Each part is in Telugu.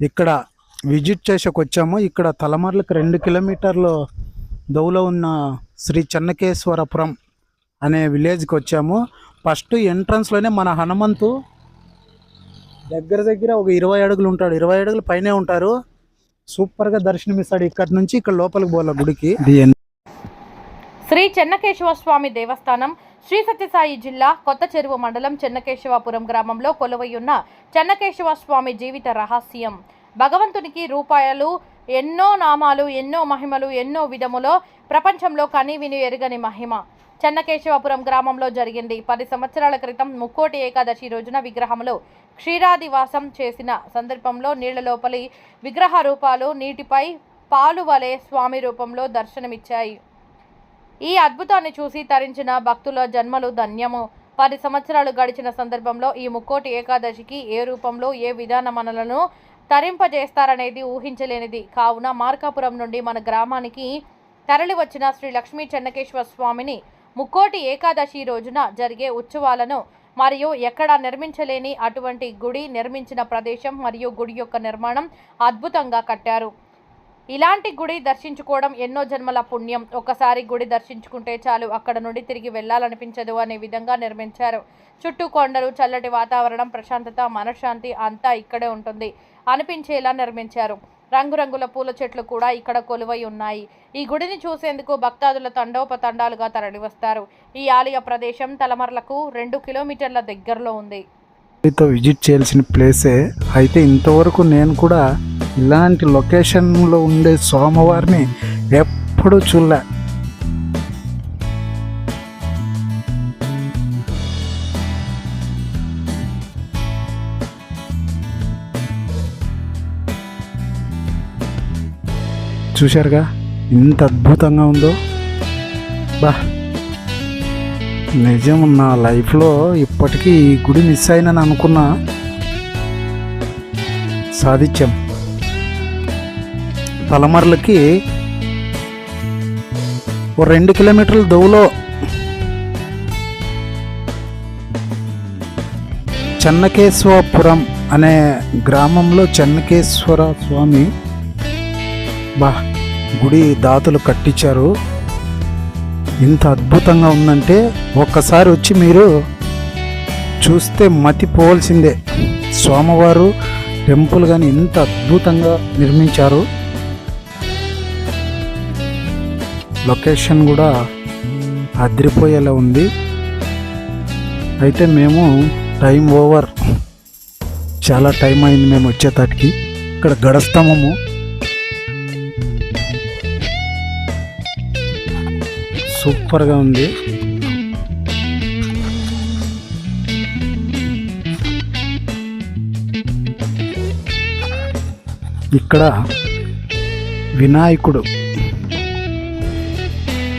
ఇక్కడ విజిట్ చేసేకి వచ్చాము ఇక్కడ తలమర్లకు రెండు కిలోమీటర్లు దౌలో ఉన్న శ్రీ చెన్నకేశ్వరపురం అనే విలేజ్కి వచ్చాము. ఫస్ట్ ఎంట్రన్స్లోనే మన హనుమంతు దగ్గర దగ్గర ఒక ఇరవై అడుగులు ఉంటాడు. ఇరవై అడుగులు పైనే ఉంటారు. సూపర్గా దర్శనమిస్తాడు ఇక్కడ నుంచి ఇక్కడ లోపలికి పోలే గుడికి. శ్రీ చెన్నకేశ్వర స్వామి దేవస్థానం శ్రీ సత్యసాయి జిల్లా కొత్త చెరువు మండలం చెన్నకేశవపురం గ్రామంలో కొలువయ్యున్న చెన్నకేశవ స్వామి జీవిత రహస్యం. భగవంతునికి రూపాయలు ఎన్నో నామాలు ఎన్నో మహిమలు ఎన్నో విధములో ప్రపంచంలో కని విని ఎరుగని మహిమ. చెన్నకేశవపురం గ్రామంలో జరిగింది. పది సంవత్సరాల క్రితం ముక్కోటి ఏకాదశి రోజున విగ్రహంలో క్షీరాదివాసం చేసిన సందర్భంలో నీళ్ళ లోపలి విగ్రహ రూపాలు నీటిపై పాలు వలె స్వామి రూపంలో దర్శనమిచ్చాయి. ఈ అద్భుతాన్ని చూసి తరించిన భక్తుల జన్మలు ధన్యము. పది సంవత్సరాలు గడిచిన సందర్భంలో ఈ ముక్కోటి ఏకాదశికి ఏ రూపంలో ఏ విధాన మనలను తరింపజేస్తారనేది ఊహించలేనిది. కావున మార్కాపురం నుండి మన గ్రామానికి తరలి వచ్చిన శ్రీ లక్ష్మీ చెన్నకేశ్వర స్వామిని ముక్కోటి ఏకాదశి రోజున జరిగే ఉత్సవాలను మరియు ఎక్కడా నిర్మించలేని అటువంటి గుడి నిర్మించిన ప్రదేశం మరియు గుడి యొక్క నిర్మాణం అద్భుతంగా కట్టారు. ఇలాంటి గుడి దర్శించుకోవడం ఎన్నో జన్మల పుణ్యం. ఒకసారి గుడి దర్శించుకుంటే చాలు అక్కడ నుండి తిరిగి వెళ్ళాలనిపించదు అనే విధంగా నిర్మించారు. చుట్టూ కొండలు చల్లటి వాతావరణం ప్రశాంతత మనశ్శాంతి అంతా ఇక్కడే ఉంటుంది అనిపించేలా నిర్మించారు. రంగురంగుల పూల చెట్లు కూడా ఇక్కడ కొలువై ఉన్నాయి. ఈ గుడిని చూసేందుకు భక్తాదుల తండోపతండాలుగా తరలివస్తారు. ఈ ఆలయ ప్రదేశం తలమర్లకు రెండు కిలోమీటర్ల దగ్గరలో ఉంది. తో విజిట్ చేయాల్సిన ప్లేసే. అయితే ఇంతవరకు నేను కూడా ఇలాంటి లొకేషన్లో ఉండే సోమవారిని ఎప్పుడూ చూడలే. చూశారుగా? ఇంత అద్భుతంగా ఉందో? బా. నిజం నా లైఫ్లో ఇప్పటికీ ఈ గుడి మిస్ అయినని అనుకున్నా సాధించాం. తలమర్లకి ఓ రెండు కిలోమీటర్ల దోవులో చెన్నకేశ్వరపురం అనే గ్రామంలో చెన్నకేశ్వర స్వామి బా గుడి దాతలు కట్టించారు. ఇంత అద్భుతంగా ఉందంటే ఒక్కసారి వచ్చి మీరు చూస్తే మతిపోవాల్సిందే. సోమవారు టెంపుల్ కానీ ఇంత అద్భుతంగా నిర్మించారు. లొకేషన్ కూడా అదిరిపోయేలా ఉంది. అయితే మేము టైం ఓవర్. చాలా టైం అయింది మేము వచ్చేటాటికి ఇక్కడ గడస్తామము సూపర్గా ఉంది. ఇక్కడ వినాయకుడు.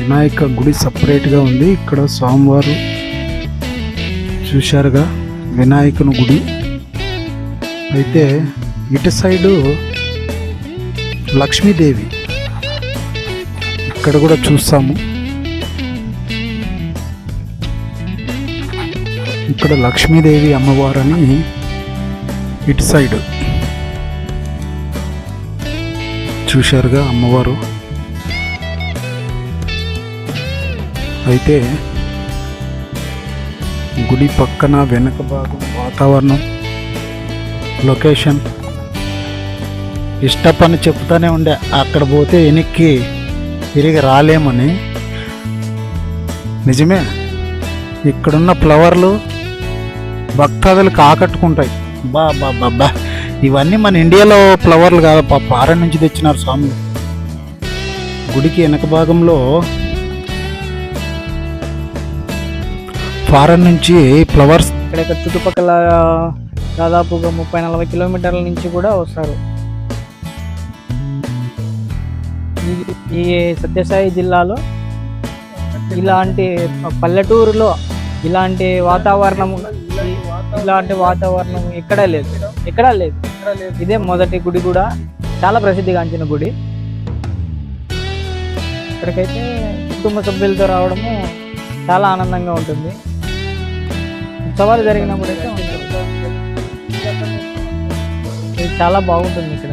వినాయక గుడి సపరేట్గా ఉంది. ఇక్కడ స్వామివారు చూశారుగా వినాయకుని గుడి. అయితే ఇటు సైడు లక్ష్మీదేవి. ఇక్కడ కూడా చూస్తాము. ఇక్కడ లక్ష్మీదేవి అమ్మవారని ఇటు సైడ్. చూశారుగా అమ్మవారు? అయితే గుడి పక్కన వెనుక భాగం వాతావరణం లొకేషన్. ఇష్టపని చెప్తానే ఉండే. అక్కడ పోతే వెనక్కి తిరిగి రాలేమని. నిజమే? ఇక్కడున్న ఫ్లవర్లు భక్తాదులకు ఆకట్టుకుంటాయి బా బా బా బా. ఇవన్నీ మన ఇండియాలో ఫ్లవర్లు కాదు పాప ఫారెన్ నుంచి తెచ్చినారు స్వాములు గుడికి వెనక భాగంలో ఫారెన్ నుంచి ఫ్లవర్స్ ఇక్కడ ఇక్కడ చుట్టుపక్కల దాదాపుగా ముప్పై నలభై కిలోమీటర్ల నుంచి కూడా వస్తారు. ఈ- ఈ సత్యసాయి జిల్లాలో ఇలాంటి పల్లెటూరులో ఇలాంటి వాతావరణం ఇలాంటి వాతావరణం ఎక్కడా లేదు. ఎక్కడా లేదు. ఇదే మొదటి గుడి కూడా చాలా ప్రసిద్ధిగాంచిన గుడి. ఇక్కడికైతే కుటుంబ సభ్యులతో రావడము చాలా ఆనందంగా ఉంటుంది. ఉత్సవాలు జరిగినప్పుడు అయితే చాలా బాగుంటుంది ఇక్కడ.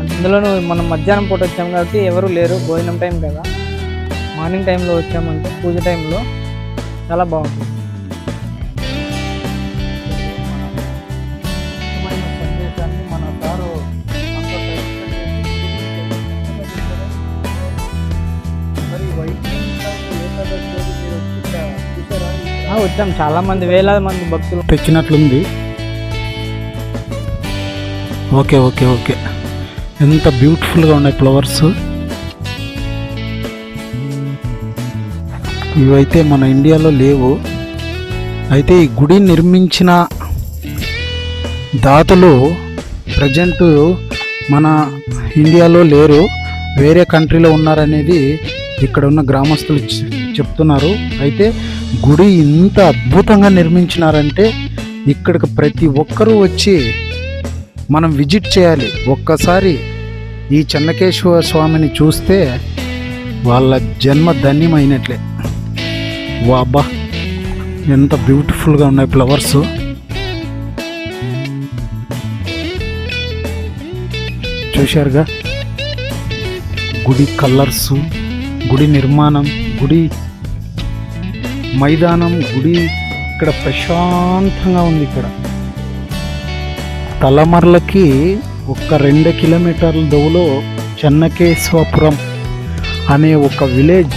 అందులోనూ మనం మధ్యాహ్నం పూట వచ్చాం కాబట్టి ఎవరు లేరు. భోజనం టైం కదా. మార్నింగ్ టైంలో వచ్చామంటే పూజ టైంలో చాలా బాగుంటుంది. వచ్చాం. చాలా మంది వేలాది మంది భక్తులు. తెచ్చినట్లుంది. Okay okay okay. ఎంత బ్యూటిఫుల్గా ఉన్నాయి ఫ్లవర్స్. ఇవైతే మన ఇండియాలో లేవు. అయితే ఈ గుడి నిర్మించిన దాతలు ప్రజెంట్ మన ఇండియాలో లేరు. వేరే కంట్రీలో ఉన్నారనేది ఇక్కడ ఉన్న గ్రామస్తులు చెప్తున్నారు. అయితే గుడి ఇంత అద్భుతంగా నిర్మించినారంటే ఇక్కడికి ప్రతి ఒక్కరూ వచ్చి మనం విజిట్ చేయాలి. ఒక్కసారి ఈ చెన్నకేశ్వర స్వామిని చూస్తే వాళ్ళ జన్మ ధన్యమైనట్లే. వాబా ఎంత బ్యూటిఫుల్గా ఉన్నాయి ఫ్లవర్స్ చూశారుగా? గుడి కలర్స్ గుడి నిర్మాణం గుడి మైదానం గుడి ఇక్కడ ప్రశాంతంగా ఉంది ఇక్కడ. తలమర్లకి ఒక రెండు కిలోమీటర్ల దూలో చెన్నకేశ్వపురం అనే ఒక విలేజ్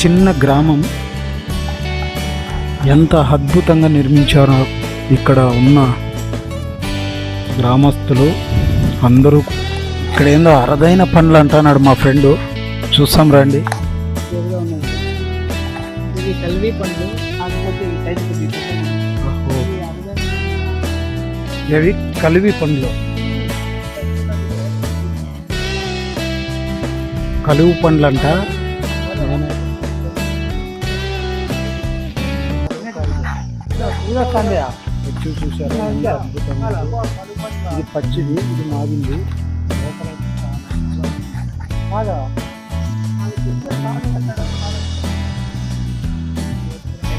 చిన్న గ్రామం ఎంత అద్భుతంగా నిర్మించారో ఇక్కడ ఉన్న గ్రామస్తులు అందరూ. ఇక్కడ ఏందో అరదైన పనులు అంటున్నాడు మా ఫ్రెండు. చూసాం రండి. ఇది కల్వి పండ్లు కాకపోతే ఈ సైజ్ అరుదైన ఇవి కలివి పండ్లు. కలువు పండ్లు అంట వచ్చి చూసారు. ఇది పచ్చిది ఇది మాగింది బాగా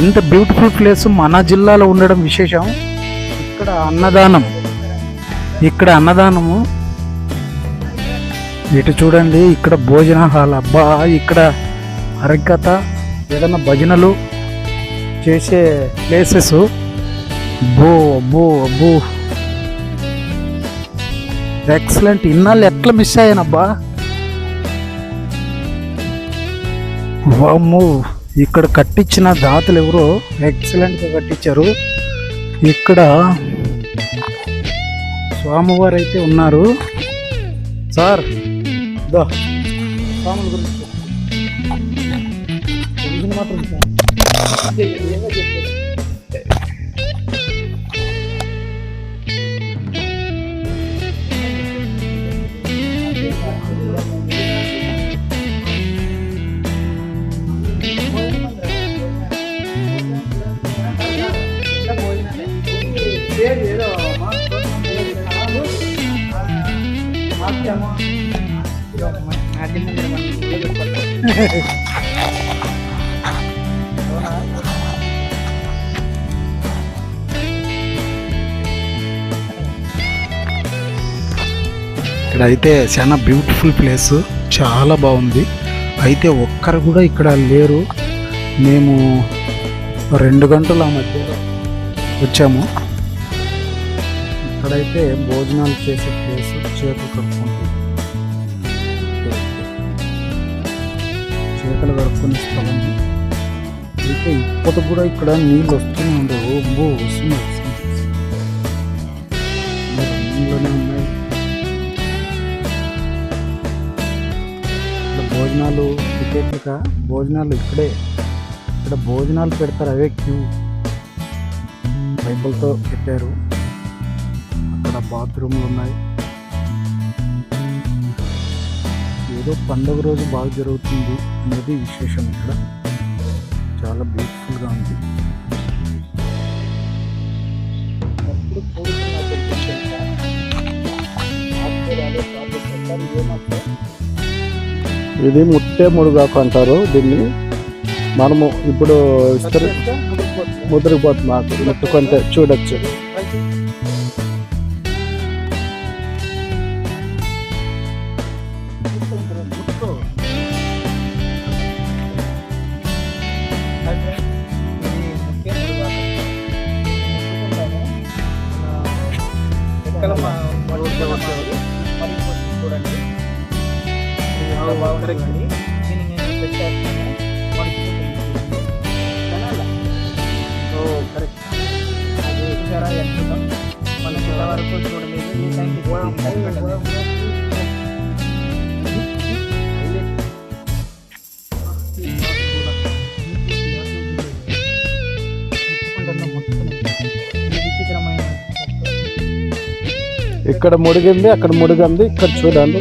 ఇంత బ్యూటిఫుల్ ప్లేస్ మన జిల్లాలో ఉండడం విశేషం. ఇక్కడ అన్నదానం. ఇక్కడ అన్నదానము. ఇటు చూడండి ఇక్కడ భోజన హాల్ అబ్బా ఇక్కడ హరికథ ఏదైనా భజనలు చేసే ప్లేసెస్ బో బో బో ఎక్సలెంట్ ఇన్నాళ్ళు ఎట్లా మిస్ అయ్యానబ్బా? వామ్మో. ఇక్కడ కట్టించిన దాతలు ఎవరో ఎక్సలెంట్గా కట్టించారు ఇక్కడ స్వామివారు అయితే ఉన్నారు సార్ దో స్వాముల గురించి మాత్రం సార్. ఇక్కడ అయితే చాలా బ్యూటిఫుల్ ప్లేస్ చాలా బాగుంది. అయితే ఒక్కరు కూడా ఇక్కడ లేరు. మేము రెండు గంటల మధ్యలో వచ్చాము. ఇక్కడైతే భోజనాలు చేసే ప్లేస్ చేతులు కడుక్కుంటుంది చేతులు కడుక్కునే స్థలం అయితే ఇప్పటికి కూడా ఇక్కడ నీళ్ళు వస్తూనే ఉండవు బో వస్తున్నాయి రన్నింగ్లోనే ఉన్నాయి భోజనాలు టికెట్లుగా భోజనాలు ఇక్కడే. ఇక్కడ భోజనాలు పెడతారు అవే క్యూ. బైబుల్తో పెట్టారు. అక్కడ బాత్రూమ్లు ఉన్నాయి. ఏదో పండుగ రోజు బాగా జరుగుతుంది అనేది విశేషం ఇక్కడ. చాలా బ్యూటిఫుల్గా ఉంది. ఇది ముట్టే ముడుగాకు అంటారు దీన్ని. మనము ఇప్పుడు ఇస్త్రీ ముద్రపోతుంది మాకు. ముట్టుకుంటే చూడొచ్చు. చూడండి ఇది ఎంత బాగుంటుంది దీన్ని నేను పెట్టేస్తాను మనకి ఇంతవరకు చూడలేదు. ఈ టైంకి ఇక్కడ ముడిగింది అక్కడ ముడిగింది ఇక్కడ చూడండి.